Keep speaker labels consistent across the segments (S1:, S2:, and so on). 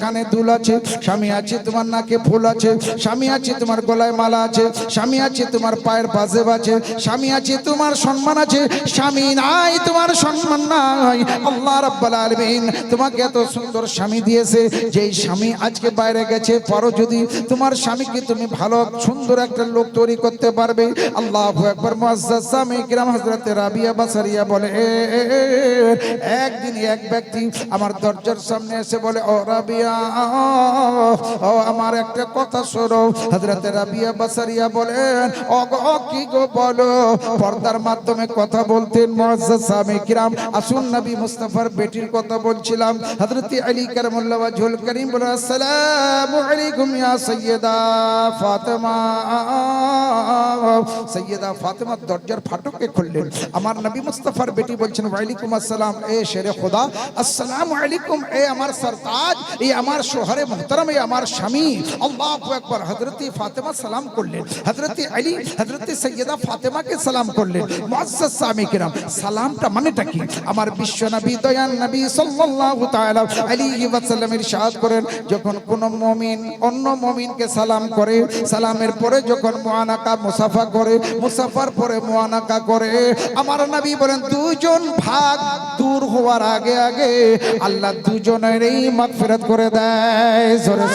S1: কানে দুল আছে। স্বামী আছে, তোমার নাকে ফুল আছে। স্বামী আছে, তোমার গলায় মালা আছে। স্বামী আছে, তোমার পায়ের পাজেব আছে। স্বামী আছে, তোমার সম্মান আছে। স্বামী নাই, তোমার সম্মান নাই। আল্লাহ রাব্বাল আলামিন তোমাকে এত সুন্দর স্বামী দিয়েছে, যেই স্বামী আজকে বাইরে গেছে পরও যদি তোমার স্বামীকে তুমি ভালো সুন্দর একটা লোক তৈরি করতে পারবে। আল্লাহু মুআজ্জাজ স্বামী কিরাম হযরত রাবিয়া বাসারিয়া বলে "এ, এ, এ, একদিন এক ব্যক্তি আমার দরজার সামনে এসে বলে ও রাবিয়া ও আমার একটা কথা শোনো। হযরত রাবিয়া বাসারিয়া বলেন ও গো কি গো বলো? পর্দার মাধ্যমে কথা বলতেন মুআজ্জাজ স্বামী কিরাম আসুন নবী মুস্তাফার বেটির কথা বলছিলাম। হযরত আলী কারামুল্লাহ ওয়াজহুল করিম বলে, আসসালামু আলাইকুম ইয়া সাইয়্যিদা ফাতেমা। সৈয়দা ফাতেমা দরজার ফাটককে খুললেন। আমার নবী মুস্তাফার বেটি বলছেন, ওয়ালাইকুম আসসালাম, এ শেরে খোদা। আসসালামু আলাইকুম, এ আমার সরতাজ এই আমার শোহরে মোহতারাম এই আমার স্বামী। আল্লাহু আকবার, হযরত ফাতেমা সালাম করলেন। হযরত আলী, হযরত সৈয়দা ফাতেমাকে সালাম করলেন। মুআজ্জাজ স্বামী কিরাম, সালামটা মানেটা কি? আমার বিশ্ব নবী দয়ান নবী সাল্লাল্লাহু তাআলা আলাইহি ওয়াসাল্লাম ইরশাদ করেন, যখন কোন মুমিন অন্য মুমিনকে সালাম করে, সালামের পরে যখন মুআনাকা মুসাফা করে, মুসাফার পরে মুআনাকা করে, আমার নবী বলেন দুজন ভাগ দূর হওয়ার আগে আগে আল্লাহ দুজনেরই মাগফিরাত করে দেয়। জোরে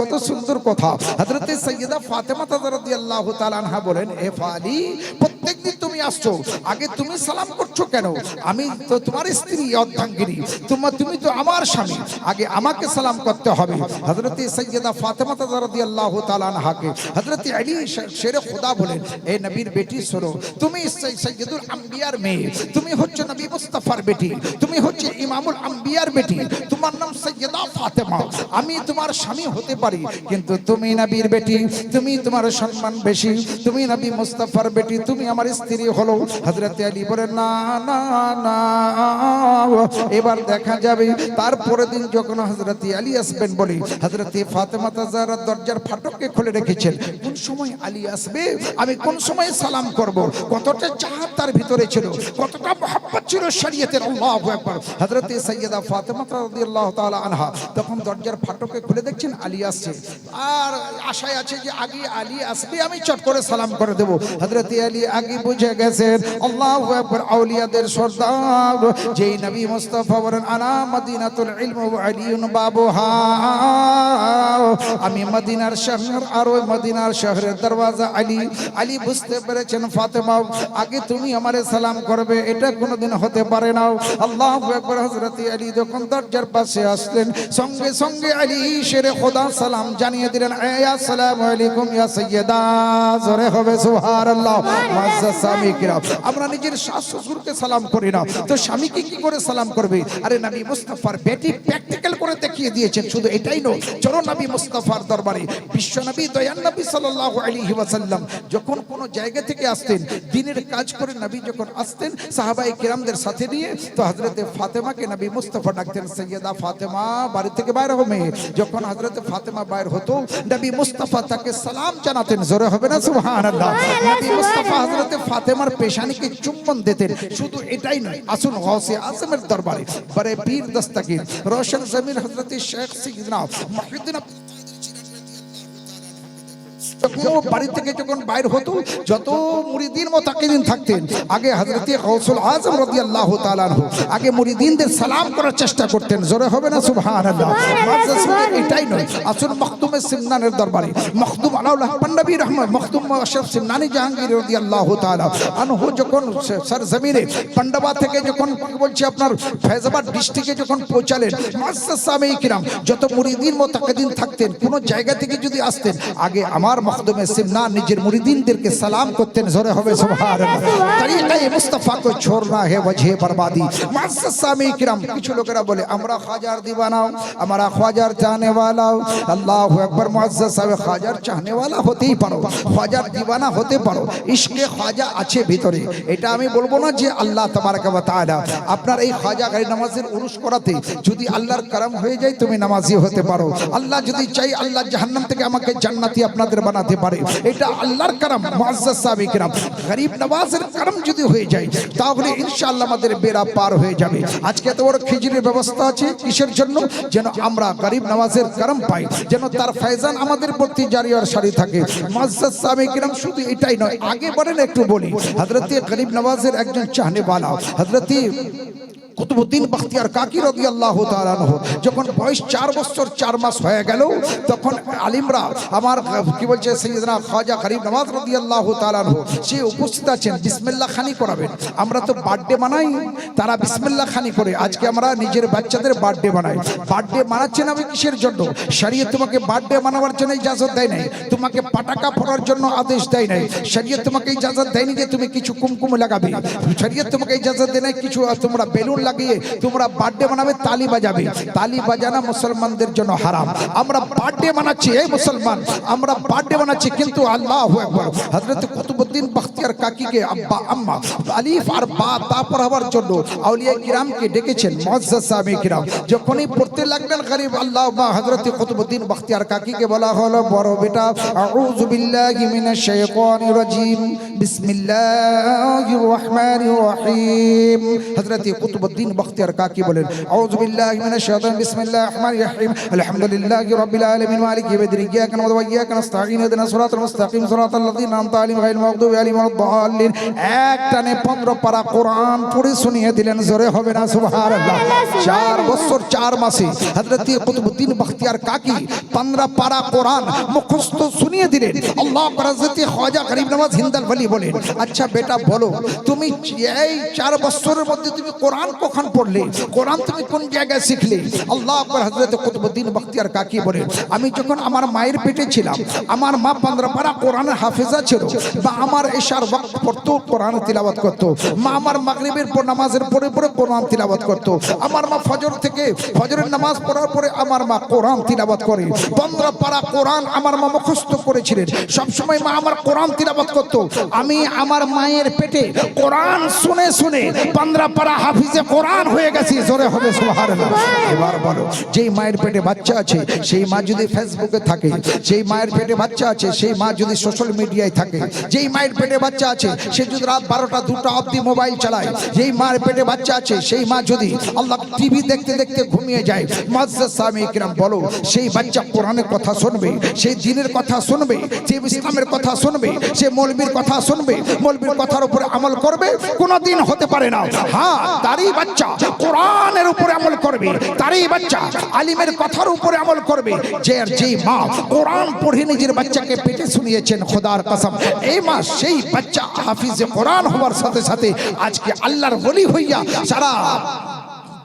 S1: কত সুন্দর কথা। হযরত সাইয়্যিদা ফাতেমা রাদিয়াল্লাহু তাআলা আনহা বলেন, এ ফালি প্রত্যেকদিন তুমি আসছো। আগে তুমি সালাম করছ কেন? আমি তো তোমার স্ত্রী, অর্ধাঙ্গিনী। তোমার তুমি তো আমার স্বামী। আগে আমাকে সালাম করতে হবে। হযরত সাইয়্যিদা ফাতেমা রাদিয়াল্লাহু তাআলা আনহাকে। হযরত আলী শেরে খোদা বলেন এই নবীর বেটি, শোনো, তুমি সৈয়দুল আম্বিয়ার মেয়ে। তুমি হচ্ছে নবী মুস্তাফার বেটি। তুমি হচ্ছে ইমামুল আম্বিয়ার বেটি। তোমার নাম সৈয়দা ফাতেমা। আমি তোমার স্বামী হতে পারি, কিন্তু তুমি নবীর বেটি। তুমি তোমার সম্মান বেশি। তুমি নবী মুস্তাফার বেটি। তুমি আমার স্ত্রী হলো। হযরত আলী বলেন, না না না এবার দেখা যাবে। তারপরের দিন যখন হযরত আলী আসবেন বলি, হযরত ফাতেমা তাজারা দরজার ফাটককে খুলে রেখেছেন, কোন সময় আলী আসবে? আমি কোন সময় সালাম করব? কতটা চাহাত তার ভিতরে ছিল, কতটা মহব্বত ছিল শরীয়তের, আল্লাহু আকবার। হযরত সাইয়্যিদা ফাতেমা রাদিয়াল্লাহু তাআলা আনহা তখন দরজার ফাটকে খুলে দেখছেন, আলী আসছে। আর আশায় আছে যে, আগে আলী আসবে, আমি চট করে সালাম করে দেব। হযরত আলী আগে বুঝে গেছেন, আল্লাহু আকবার আউলিয়াদের সর্দার, যেই নবী মুস্তাফা বলেন, আনা মদিনাতুল ইলম ওয়া আলিয়ুন বাবুহা। আমি মদিনার শহর আর ওই মদিনার শহরের দরওয়াজা আলী আলী বুঝতে পেরেছেন, ফাতেমা, আগে তুমি আমারে সালাম করবে, এটা কোনোদিন হতে পারে না। আল্লাহু আকবার হযরত আলী যখন দরজার পাশে আসলেন, সঙ্গে সঙ্গে আলী শেরে খোদা সালাম জানিয়ে দিলেন আসসালামু আলাইকুম ইয়া সাইয়্যিদা। জোরে হবে, সুবহানাল্লাহ। আমরা নিজের শাস শ্বশুরকে সালাম করি না। তো স্বামীকে কি করে সালাম করবে? আরে নবী মুস্তাফার বেটি প্র্যাকটিক্যাল করে দেখিয়ে দিয়েছেন শুধু এটাই নয় চলো নবী মুস্তাফার দরবারে বিশ্ব নবী দয়ান নবী সাল্লাল্লাহু আলাইহি ওয়াসাল্লাম যখন কোনো জায়গা থেকে আসতেন দিনের কাজ করে নবী যখন আসতেন সাহাবায়ে কিরামদের সাথে নিয়ে তো হযরতে ফাতেমাকে নবী মুস্তাফা ডাকতেন সৈয়দা ফাতেমা বাড়ি থেকে বাইরে হবে যখন হযরতে ফাতেমা বাইর হতো নবী মুস্তাফা তাকে সালাম জানাতেন জোরে হবে না সুবহানাল্লাহ? নবী মুস্তাফা হযরতে ফাতেমার পেশানিকে চুম্বন দিতেন শুধু এটাই নয় আসুন গৌসে আজমের দরবারে বড়ে পীর দস্তগীর রোশন জমির হযরতে শেখ সিগনা মুহিদ্দিন যখন বাড়ি থেকে যখন বাইর হতো যত মুরিদিন মোতাকিদিন থাকতেন আগে গৌসুল আজম রাদিয়াল্লাহু তাআলা আনহু আগে মুরিদিনদের সালাম করার চেষ্টা করতেন। জোরে হবে না? এটাই নয়। আসুন মখদুমে সিমনানের দরবারে। মখদুম আলাউল্লাহ পান্নবী রহমান মখদুম আশরাফ সিমনানি জাহাঙ্গীর রাদিয়াল্লাহু তাআলা আনহু যখন সরজমিনে পান্ডবা থেকে যখন বলছি আপনার ফৈজাবাদ ডিস্ট্রিক্টে যখন পৌঁছালেন মাসা সামে কিরাম যত মুরিদিন মোতাকিদিন থাকতেন কোন জায়গা থেকে যদি আসতেন আগে আমার মখদুমে সিমনা নিজের মুরিদিনদেরকে সালাম করতেন, জোরে হবে, সুবহানাল্লাহ। তরিকায়ে মুস্তাফাকে ছোড়না হে ওজহে বরবাদি। মুআজ্জাজ সামি কিরাম, কিছু লোকেরা বলে, আমরা খাজার দিবানাও, আমরা খাজার চাহনে ওয়ালাও আল্লাহু আকবার মুআজ্জাজ সাহেব, খাজার চাহনে ওয়ালা হতেই পারো, খাজার দিবানা হতে পারো, ইশকে খাজা আছে ভিতরে। এটা আমি বলব না যে আল্লাহ তাবারক ওয়া তাআলা আপনার এই খাজা গাড়ি নামাজের উরুস করাতে যদি আল্লাহর কারাম হয়ে যায়, তুমি নামাজি হতে পারো। আল্লাহ যদি চাই, আল্লাহ জাহান্নাম থেকে আমাকে জান্নাতি আপনাদের বানাতে পারে। এটা আল্লাহর কারাম মুআজ্জাজ সাহেব গরিব নওয়াজের কারাম যদি হয়ে যায়, তাহলে ইনশাআল্লাহ আমাদের বেড়া পার হয়ে যাবে। আজকে এত বড় খিচুড়ির ব্যবস্থা আছে কিসের জন্য? যেন আমরা গরিব নওয়াজের কারাম পাই, যেন তার ফায়জান আমাদের প্রতি জারি আর সারি থাকে। মুআজ্জাজ সাহেব কিরাম শুধু এটাই নয়, আগে বলেন একটু বলি। হযরতে গরিব নওয়াজের একজন চাহনেওয়ালা, হযরতে কুতুবুদ্দিন বখতিয়ার কাকি রদি আল্লাহ তালানহ যখন বয়স চার বছর চার মাস হয়ে গেল, তখন আলিমরা আমার, কি বলছে সৈয়দনা খাজা গরিব নওয়াজ রদি আল্লাহ তালানহ সে উপস্থিত আছেন, বিসমিল্লাহ খানি করাবেন। আমরা তো বার্থডে মানাই, তারা বিসমিল্লাহ খানি করে, আজকে আমরা নিজের বাচ্চাদের বার্থডে বানাই বার্থডে মানাচ্ছেন আমি কিসের জন্য? শরীয়ত তোমাকে বার্থডে মানাবার জন্য ইজাজত দেয় নাই, তোমাকে পাটাকা ফোড়ার জন্য আদেশ দেয় নাই। শরীয়ত তোমাকে ইজাজত দেয়নি যে তুমি কিছু কুমকুম লাগাবে। শরীয়ত তোমাকে ইজাজত দেয় নাই, কিছু, তোমরা বেলুন লাগিয়ে তোমরা বার্থডে বানাবে তালি বাজাবে। তালি বাজানা মুসলমানদের জন্য হারাম। আমরা বার্থডে বানাচ্ছি এই মুসলমান। আমরা বার্থডে বানাচ্ছি কিন্তু আল্লাহ আকবার। হযরত কুতুবউদ্দিন বখতিয়ার কাকিকে আব্বা, আম্মা, আলিফ আর বা, তা পড়াবার জন্য আউলিয়া কিরামকে ডেকেছেন মুআজ্জাজ সাহাবে কিরাম। যখনই পড়তে লাগলেন, গরিব আল্লাহ মা হযরত কুতুবউদ্দিন বখতিয়ার কাকিকে বলা হলো, বড় বেটা, আউযু বিল্লাহি মিনাশ শাইতানির রাজিম। বিসমিল্লাহির রহমানির রহিম। হযরত কুতুবউদ্দিন বখতিয়ার কাকি বলেন। আউযু বিল্লাহি মিনাশ শাইতানির বিসমিল্লাহির রহমানির রহিম। আলহামদুলিল্লাহি রাব্বিল আলামিন, মালিকি ইয়াউমিদ্দিন, ইয়াকা না'বুদু ওয়া ইয়াকা নাস্তাঈন ইহদিনাস সিরাতাল মুস্তাকিম, সিরাতাল লাযীনা আন'আমতা আলাইহিম গায়রিল মাগদুবি আলাইহিম ওয়ালাদ-দাল্লিন এক টানে 15 পারা কোরআন পড়ে শুনিয়ে দিলেন, জোরে হবে না, সুবহানাল্লাহ। চার বছর, চার মাসে হযরত কুতুবউদ্দিন বখতিয়ার কাকি 15 পারা কোরআন মুখস্থ শুনিয়ে দিলেন। আল্লাহ হযরত খাজা গরিব নওয়াজ হিন্দাল ওলি বলেন। আচ্ছা বেটা বলো, তুমি এই চার বছরের মধ্যে তুমি কোরআন কখন পড়লে? কোরআন তুমি কোন জায়গায় শিখলে? আল্লাহ আকবার হযরত কুতুবউদ্দিন বখতিয়ার কাকি বলেন, আমি যখন আমার মায়ের পেটে ছিলাম, আমার মা পনেরো পারা কোরআনের হাফেজা ছিল, বা আমার এশার ওয়াক্ত পড়তো, কোরআন তিলাওয়াত করতো, মা আমার মাগরিবের পর নামাজের পরে পরে কোরআন তিলাওয়াত করতো, আমার মা ফজর থেকে ফজরের নামাজ পড়ার পরে আমার মা কোরআন তিলাওয়াত করে পনেরো পারা কোরআন আমার মা মুখস্থ করেছিলেন, সবসময় মা আমার কোরআন তিলাওয়াত করতো, আমি আমার মায়ের পেটে কোরআন শুনে শুনে পনেরো পারা হাফিজে কোরআন হয়ে গেছি, জোরে হবে এবার বলো, যেই মায়ের পেটে বাচ্চা আছে, সেই মা যদি ফেসবুকে থাকে, যেই মায়ের পেটে বাচ্চা আছে, সেই মা যদি সোশ্যাল মিডিয়ায় থাকে, যেই মায়ের পেটে বাচ্চা আছে, সে যদি রাত বারোটা, দুটা অবধি মোবাইল চালায়, যেই মায়ের পেটে বাচ্চা আছে, সেই মা যদি আল্লাহ টিভি দেখতে দেখতে ঘুমিয়ে যায় মজ্জাদ স্বামী কিরাম বলো, সেই বাচ্চা কোরআনের কথা শুনবে, সেই দিনের কথা শুনবে, যে ইসলামের কথা শুনবে, সে মৌলবীর কথা শুনবে, মৌলবীর কথার উপরে আমল করবে, কোনোদিন হতে পারে না। হ্যাঁ তারই বাচ্চা কোরআনের উপরে আমল করবে, তারই বাচ্চা আলিমের কথার উপরে আমল করবে, যে যেই মা কোরআন পড়ে নিজের বাচ্চাকে পেটে শুনিয়েছেন, খোদার কসম। এই মা সেই বাচ্চা হাফিজে কোরআন হওয়ার সাথে সাথে আজকে আল্লাহর বলি হইয়া সারা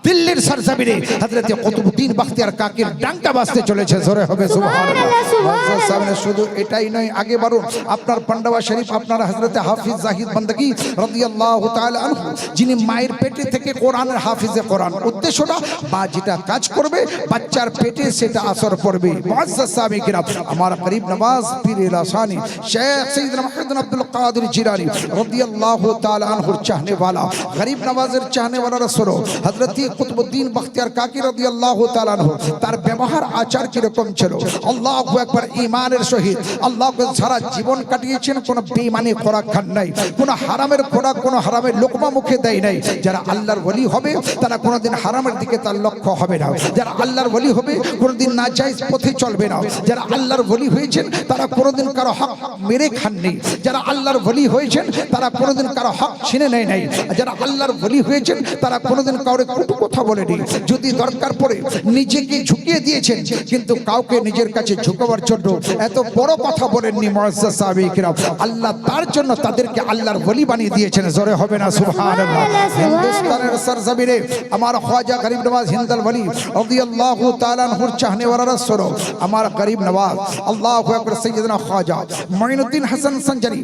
S1: দিল্লির সরজমিনে হযরত কুতুবউদ্দিন বখতিয়ার কাকির ডাঙ্কা বাজতে চলেছে জোরে হবে সুবহানাল্লাহ মুআজ্জাজ সামনে শুধু এটাই নয় আগে বারো আপনার পান্ডাবা শরীফ আপনার হযরত হাফিজ জাহিদ বান্দাগি রাদিয়াল্লাহু তাআলা আনহু যিনি মায়ের পেটে থেকে কোরআনের হাফিজে কোরআন উদ্দেশ্যটা মা যেটা কাজ করবে বাচ্চার পেটে সেটা আসর পড়বে মুআজ্জাজ সাহাবী কিরাম আমার গরিব নওয়াজ পীর লাসানি শেখ সৈয়দনা মুহাম্মদ আব্দুল কাদের জিলানী রাদিয়াল্লাহু তাআলা আনহুর চাহনে वाला গরিব নওয়াজের চাহনে वाला রাসূল হযরত কুতুবউদ্দিন বখতিয়ার কাকি রাদিয়াল্লাহু তাআলা আনহু, তার ব্যবহার আচার কি রকম ছিল? আল্লাহু আকবার, ঈমানের সহিত। আল্লাহ সারা জীবন কাটিয়েছেন, কোনো বেঈমানি খোরাক খান নাই। কোনো হারামের খোরাক, কোনো হারামের লোকমা মুখে দেয় নাই। যারা আল্লাহর ওলি হবে, তারা কোনোদিন হারামের দিকে তার লক্ষ্য হবে না। যারা আল্লাহর ওলি হবে, কোনোদিন নাজায়েজ পথে চলবে না। যারা আল্লাহর ওলি হয়েছেন, তারা কোনোদিন কারও হক মেরে খাননি যারা আল্লাহর ওলি হয়েছেন, তারা কোনোদিন কারও হক ছিনে নেয় নাই। যারা আল্লাহর ওলি হয়েছেন, তারা কোনোদিন কারও কুটু কথা বলেনি। যদি দরকার পড়ে নিজেকে ঝুঁকিয়ে দিয়েছেন কিন্তু কাউকে নিজের কাছে ঝুঁকাবার জন্য এত বড় কথা বলেননি আল্লাহ তার জন্য তাদেরকে আল্লাহর ওলি বানিয়ে দিয়েছেন। জোরে হবে না সুবহানাল্লাহ। হিন্দুস্তানের সরজমিনে আমার খ্বাজা গরিব নওয়াজ হিন্দাল ওলি রাদিয়াল্লাহু তাআলা আনহুর চাহনে ওয়ালারা সরো আমার গরিব নওয়াজ আল্লাহু আকবার খ্বাজা হাসান সঞ্জারি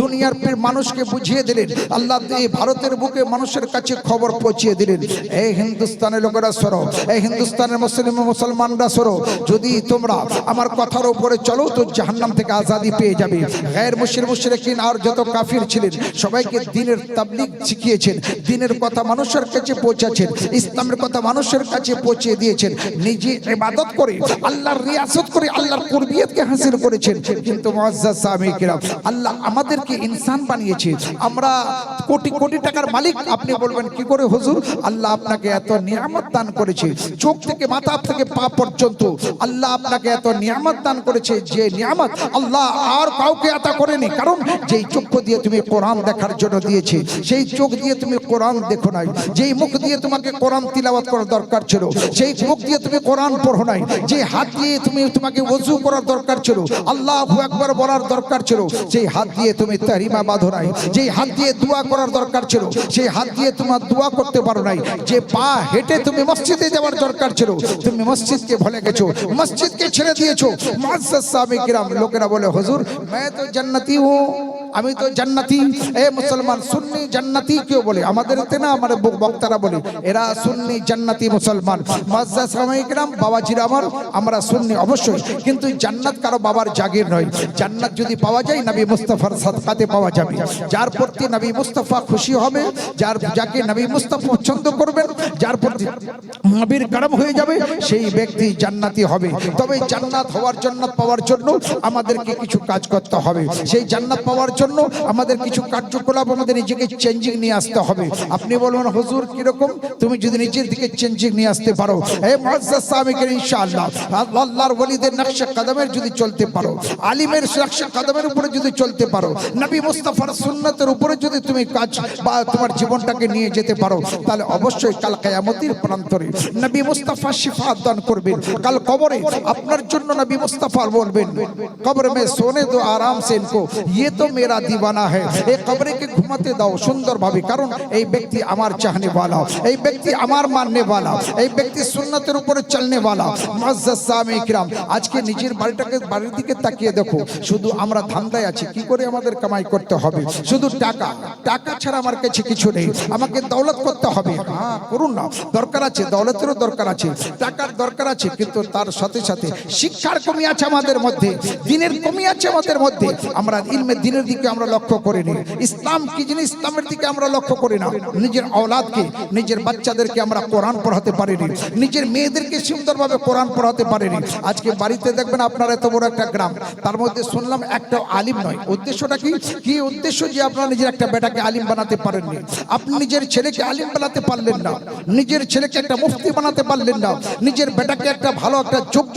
S1: দুনিয়ার পীর মানুষকে বুঝিয়ে দিলেন আল্লাহ এই ভারতের বুকে মানুষের কাছে খবর পৌঁছিয়ে দিলেন। এই হিন্দুস্তানের লোকেরা সরো, এই হিন্দুস্তানের মুসলিম মুসলমানরা সরো। যদি তোমরা আমার কথার উপরে চলো, তো জাহান্নাম থেকে আজাদি পেয়ে যাবে। গায়ের মুশরিক, মুশরিকিন আর যত কাফির ছিলেন, সবাইকে দিনের তাবলিগ শিখিয়েছেন, দিনের কথা মানুষের কাছে পৌঁছাচ্ছেন, ইসলামের কথা মানুষের কাছে পৌঁছে দিয়েছেন। নিজে ইবাদত করে, আল্লাহর রিয়াসত করে, আল্লাহর কুরবিয়তকে হাসিল করেছেন। কিন্তু মুআজ্জাজ সাহাবীরা আল্লাহ আমাদেরকে ইনসান বানিয়েছে। আমরা কোটি কোটি টাকার মালিক, আপনি বলবেন কি করে হুজুর? আল্লাহ আপনাকে এত নিয়ামত দান করেছে। চোখ থেকে মাথা থেকে পা পর্যন্ত আল্লাহ আপনাকে এত নিয়ামত দান করেছে যে নিয়ামত আল্লাহ আর কাউকে আতা করেনি। কারণ যেই চক্ষু দিয়ে তুমি কোরআন দেখার জন্য দিয়েছে, সেই চোখ দিয়ে তুমি কোরআন দেখো নাই। যেই মুখ দিয়ে তোমাকে কোরআন তিলাওয়াত করার দরকার ছিল, সেই মুখ দিয়ে তুমি কোরআন পড়ো নাই। যে হাত দিয়ে তুমি তোমাকে ওযু করার দরকার ছিল, আল্লাহু আকবার বলার দরকার ছিল, সেই হাত দিয়ে তুমি তাহরিমা বাঁধো নাই। যেই হাত দিয়ে দোয়া করার দরকার ছিল, সেই হাত দিয়ে তোমার দোয়া করতে পারো নাই। যে পা হেঁটে তুমি মসজিদে যাওয়ার দরকার ছিল, তুমি মসজিদকে ভুলে গেছো, মসজিদকে ছেড়ে দিয়েছ। মুআজ্জাজ সাহাবী কিরাম লোকেরা বলে, হুজুর मैं তো জান্নাতি हूं আমি তো জান্নাতি। এ মুসলমান, সুন্নি, জান্নাতি কেউ বলে? আমাদের এতে না আমার বক- বক্তারা বলে, এরা সুন্নি, জান্নাতি মুসলমান। মুআজ্জাজ সাহাবী কিরাম বাবাজিরা আমার আমরা সুন্নি অবশ্যই। কিন্তু জান্নাত কারও বাবার জাগির নয়। জান্নাত যদি পাওয়া যায়, নবী মুস্তাফার সাদকাতে পাওয়া যাবে। যার প্রতি নবী মুস্তাফা খুশি হবে, যার যাকে নবী মুস্তাফা পছন্দ করবেন, যার প্রতি নবীর গরম হয়ে যাবে, সেই ব্যক্তি জান্নাতি হবে। তবে জান্নাত হওয়ার জান্নাত পাওয়ার জন্য আমাদেরকে কিছু কাজ করতে হবে। সেই জান্নাত পাওয়ার জন্য জন্য আমাদের কিছু কার্যকলাপ আমাদের নিজেকে চেঞ্জিং নিয়ে আসতে হবে। আপনি বলবেন হুজুর কীরকম? তুমি যদি নিজের দিকে চেঞ্জিং নিয়ে আসতে পারো আল্লাহর ওলিদের নকশা কদমের যদি চলতে পারো, আলিমের নকশা কদমের উপরে যদি চলতে পারো, নবী মুস্তাফার সুন্নতের উপরে যদি তুমি কাজ বা তোমার জীবনটাকে নিয়ে যেতে পারো, তাহলে অবশ্যই কাল কেয়ামতির প্রান্তরে নবী মুস্তাফা শিফা করবেন। কাল কবরে আপনার জন্য নবী মুস্তাফা বলবেন, কবর মে সোনে আরাম ইয়ে তো মেরা मेरा दीवाना है এই কবরে কে ঘুমাতে দাও সুন্দরভাবে কারণ এই ব্যক্তি আমার চাহনে वाला এই ব্যক্তি আমার মাননে वाला এই ব্যক্তি সুন্নতের উপরে চলনে वाला মুআজ্জাজ সাহাবে ইকরাম আজকে নিজের বাড়িটাকে বাড়ির দিকে তাকিয়ে দেখো শুধু আমরা ধান্দায় আছি কি করে আমাদের কামাই করতে হবে শুধু টাকা টাকা ছাড়া আমার কাছে কিছু নেই আমাকে দৌলত করতে হবে হ্যাঁ করুন না দরকার আছে দৌলতেরও দরকার আছে টাকার দরকার আছে কিন্তু তার সাথে সাথে শিক্ষার কমি আছে আমাদের মধ্যে দিনের কমি আছে আমাদের মধ্যে আমরা ইলমে দিনের দিকে আমরা লক্ষ্য করিনি। ইসলাম কি জিনিস? ইসলামের দিকে আমরা লক্ষ্য করি না। নিজের অলাদকে নিজের বাচ্চাদেরকে আমরা কোরআন পড়াতে পারিনি। নিজের মেয়েদেরকে সুন্দরভাবে কোরআন পড়াতে পারিনি। আজকে বাড়িতে দেখবেন আপনার এত বড় একটা গ্রাম। তার মধ্যে শুনলাম একটা আলিম নয়। উদ্দেশ্যটা কি? কি উদ্দেশ্য যে আপনারা নিজের একটা বেটাকে আলিম বানাতে পারেননি? আপনি নিজের ছেলেকে আলিম বানাতে পারলেন না। নিজের ছেলেকে একটা মুফতি বানাতে পারলেন না। নিজের বেটাকে একটা ভালো একটা যোগ্য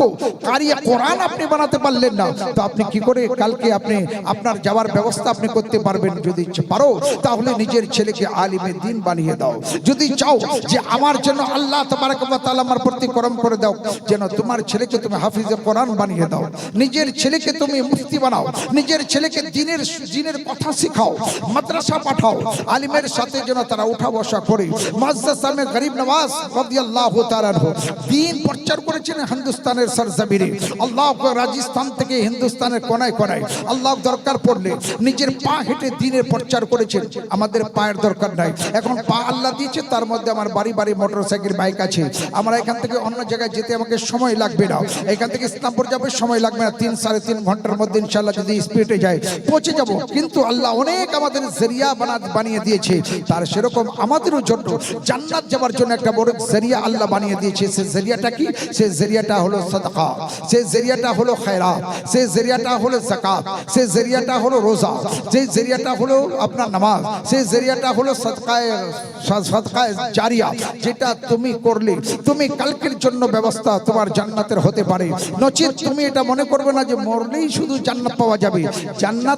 S1: কারিয়া কোরআন আপনি বানাতে পারলেন না। তো আপনি কি করে কালকে আপনি আপনার যাওয়ার ব্যবস্থা আপনি করতে পারবেন যদি পারো, তাহলে নিজের ছেলেকে আলিমে দিন বানিয়ে দাও। যদি চাও যে আমার জন্য আল্লাহ তোমার আমার প্রতি করম করে দাও, যেন তোমার ছেলেকে তুমি হাফিজে কোরআন বানিয়ে দাও। নিজের ছেলেকে তুমি মুফতি বানাও। নিজের ছেলেকে দিনের দিনের কথা শেখাও। মাদ্রাসা পাঠাও। আলিমের সাথে যেন তারা উঠা বসা করে। মুআজ্জাজ সামনে গরিব নওয়াজ দিন প্রচার করেছেন হিন্দুস্তানের আল্লাহ রাজস্থান থেকে হিন্দুস্তানের কোনায় কোনায়। আল্লাহ দরকার পড়লে নিজের পা হেঁটে দিনের প্রচার করেছেন। আমাদের পায়ের দরকার নাই। এখন পা আল্লাহ দিয়েছে, তার মধ্যে আমার বাড়ি বাড়ি, মোটরসাইকেল, বাইক আছে। আমরা এখান থেকে অন্য জায়গায় যেতে আমাকে সময় লাগবে না। এখান থেকে ইসলামপুর যাবে, সময় লাগবে না। তিন সাড়ে তিন ঘণ্টার মধ্যে ইনশাল্লাহ যদি স্পিডে যায়, পৌঁছে যাব। কিন্তু আল্লাহ অনেক আমাদের জেরিয়া বানা বানিয়ে দিয়েছে। তার সেরকম আমাদেরও জন্য জান্নাত যাওয়ার জন্য একটা বড় জেরিয়া আল্লাহ বানিয়ে দিয়েছে। সে জেরিয়াটা কি? সে জেরিয়াটা হলো সাদাকা। সে জেরিয়াটা হলো খায়রাত। সে জেরিয়াটা হলো জাকাত সে জেরিয়াটা হলো রোজা। যে জেরিয়াটা হলো আপনার নামাজ, সেই জেরিয়াটা হলো জারিয়া, যেটা তুমি করলে। তুমি কালকের জন্য ব্যবস্থা তোমার জান্নাতের হতে পারে। নচিত তুমি এটা মনে করবে না যে মরলেই শুধু জান্নাত পাওয়া যাবে। জান্নাত